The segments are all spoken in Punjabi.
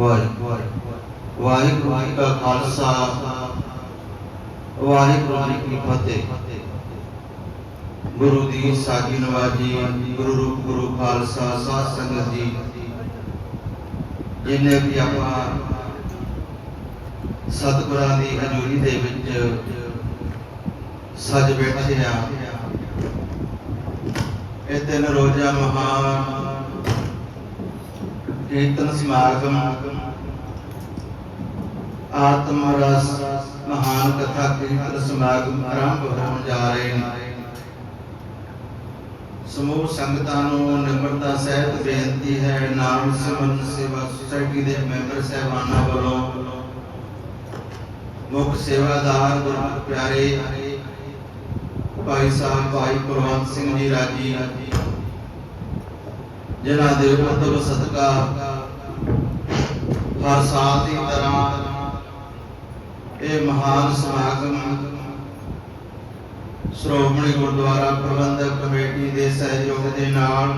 ਵਾਹਿਗੁਰੂ ਜੀ ਕਾ ਖਾਲਸਾ, ਵਾਹਿਗੁਰੂ ਜੀ ਕੀ ਫਤਿਹ। ਗੁਰੂ ਦੀ ਸਾਜੀ ਨਵਾਜੀ ਗੁਰੂ ਰੂਪ, ਗੁਰੂ ਖਾਲਸਾ, ਸਾਧ ਸੰਗਤ ਜੀ, ਜਿਨੇ ਵੀ ਆਪਾਂ ਸਤਿਗੁਰਾਂ ਦੀ ਹਜ਼ੂਰੀ ਦੇ ਵਿੱਚ ਸੱਜ ਬੈਠੇ ਆ, ਇਹ ਤਿੰਨ ਰੋਜ਼ਾ ਮਹਾਨ ਕੀਰਤਨ ਸਮਾਗਮ ਆਤਮ ਰਸ ਮਹਾਨ ਕਥਾ ਕੀਰਤਨ ਸਮਾਗਮ ਆਰੰਭ ਹੋਣ ਜਾ ਰਹੇ ਨੇ। ਸਮੂਹ ਸੰਗਤਾਂ ਨੂੰ ਨਿਮਰਤਾ ਸਹਿਤ ਬੇਨਤੀ ਹੈ ਨਾਮ ਸਿਮਰਨ ਸੇਵਾ ਸੁਸਾਇਟੀ ਦੇ ਮੈਂਬਰ ਸਹਿਬਾਨਾਂ ਵੱਲੋਂ ਮੁੱਖ ਸੇਵਾਦਾਰ ਗੁਰੂ ਪਿਆਰੇ ਭਾਈ ਸਾਹਿਬ, ਭਾਈ ਕੁਲਵੰਤ ਸਿੰਘ ਜੀ ਰਾਜੀ ਜਿਨ੍ਹਾਂ ਦੇ ਉਦਮ ਸਦਕਾ ਹਰ ਸਾਲ ਦੀ ਤਰ੍ਹਾਂ ਇਹ ਮਹਾਨ ਸਮਾਗਮ ਸ਼੍ਰੋਮਣੀ ਗੁਰਦੁਆਰਾ ਪ੍ਰਬੰਧਕ ਕਮੇਟੀ ਦੇ ਸਹਿਯੋਗ ਦੇ ਨਾਲ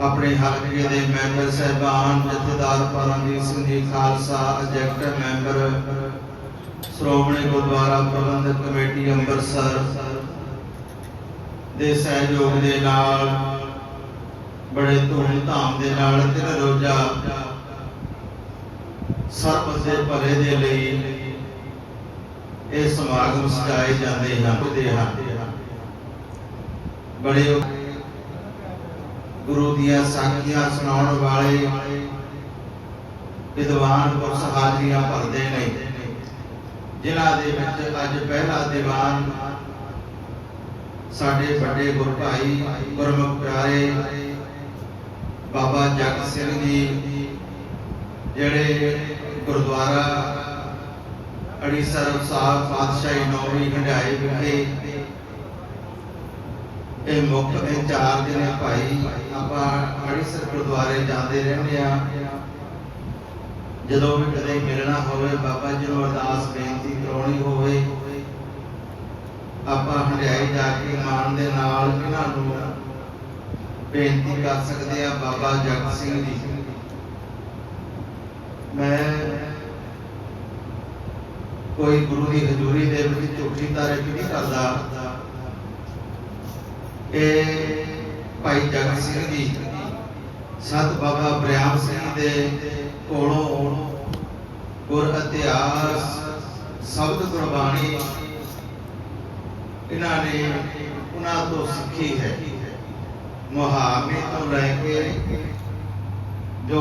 ਆਪਣੇ ਹਲਕੇ ਦੇ ਮੈਂਬਰ ਸਹਿਬਾਨ, ਜਥੇਦਾਰ Paramjit Singh ji Khalsa executive member Shiromani Gurdwara Parbandhak Committee Amritsar ਦੇ ਸਹਿਯੋਗ ਦੇ ਨਾਲ, ਬੜੇ ਧੂਮ-ਧਾਮ ਦੇ ਨਾਲ ਤਿੰਨ ਰੋਜ਼ਾ ਸਰਬ ਦੇ ਭਲੇ ਦੇ ਲਈ ਇਹ ਸਮਾਗਮ ਸਜਾਏ ਜਾਂਦੇ ਹਨ ਦੇ ਹਨ। ਬੜੇ ਗੁਰੂ ਦੀਆਂ ਸਾਖੀਆਂ ਸੁਣਾਉਣ ਵਾਲੇ ਵਿਦਵਾਨ ਪੁਰਸ਼ ਹਾਜ਼ਰੀਆਂ ਭਰਦੇ ਨੇ। ਜਿਨ੍ਹਾਂ ਦੇ ਵਿੱਚ ਅੱਜ ਪਹਿਲਾ ਦੀਵਾਨ ਸਾਡੇ ਵੱਡੇ ਗੁਰੂ ਭਾਈ ਗੁਰਮੁਖ ਪਿਆਰੇ ਬਾਬਾ ਜਗਤ ਸਿੰਘ ਜੀ, ਜਿਹੜੇ ਗੁਰਦੁਆਰਾ ਅੜੀਸਰ ਸਾਹਿਬ ਪਾਤਸ਼ਾਹੀ ਨੌਵੀਂ ਹੰਡਾਏ ਵਿਖੇ ਇਹ ਮੁੱਖ ਇੰਚਾਰਜ ਨੇ ਭਾਈ ਆਪਾਂ ਅੜੀਸਰ ਗੁਰਦੁਆਰੇ ਜਾਂਦੇ ਰਹਿੰਦੇ ਆ ਜਦੋਂ ਵੀ ਕਦੇ ਮਿਲਣਾ ਹੋਵੇ, ਬਾਬਾ ਜੀ ਨੂੰ ਅਰਦਾਸ ਬੇਨਤੀ ਕਰਾਉਣੀ ਹੋਵੇ ਆਪਾਂ ਹੰਡਾਈ ਜਾ ਕੇ ਮਾਨ ਦੇ ਨਾਲ ਇਹਨਾਂ ਨੂੰ ਬੇਨਤੀ ਕਰ ਸਕਦੇ ਆ ਬਾਬਾ ਜਗਤ ਸਿੰਘ ਜੀ। ਮੈਂ ਕੋਈ ਗੁਰੂ ਦੀ ਹਜ਼ੂਰੀ ਦੇ ਵਿੱਚ ਝੂਠੀ ਤਾਰੀਫ ਨਹੀਂ ਕਰਦਾ। ਇਹ ਭਾਈ ਜਗਤ ਸਿੰਘ ਜੀ, ਸਤ ਬਾਬਾ ਬ੍ਰਿਆਮ ਸਿੰਘ ਦੇ ਕੋਲੋਂ ਗੁਰ ਇਤਿਹਾਸ, ਸ਼ਬਦ ਗੁਰਬਾਣੀ ਇਹਨਾਂ ਨੇ ਉਹਨਾਂ ਤੋਂ ਸਿੱਖੀ ਹੈ ਮੁਹਾਵਰੇ ਤੋਂ ਲੈ ਕੇ ਜੋ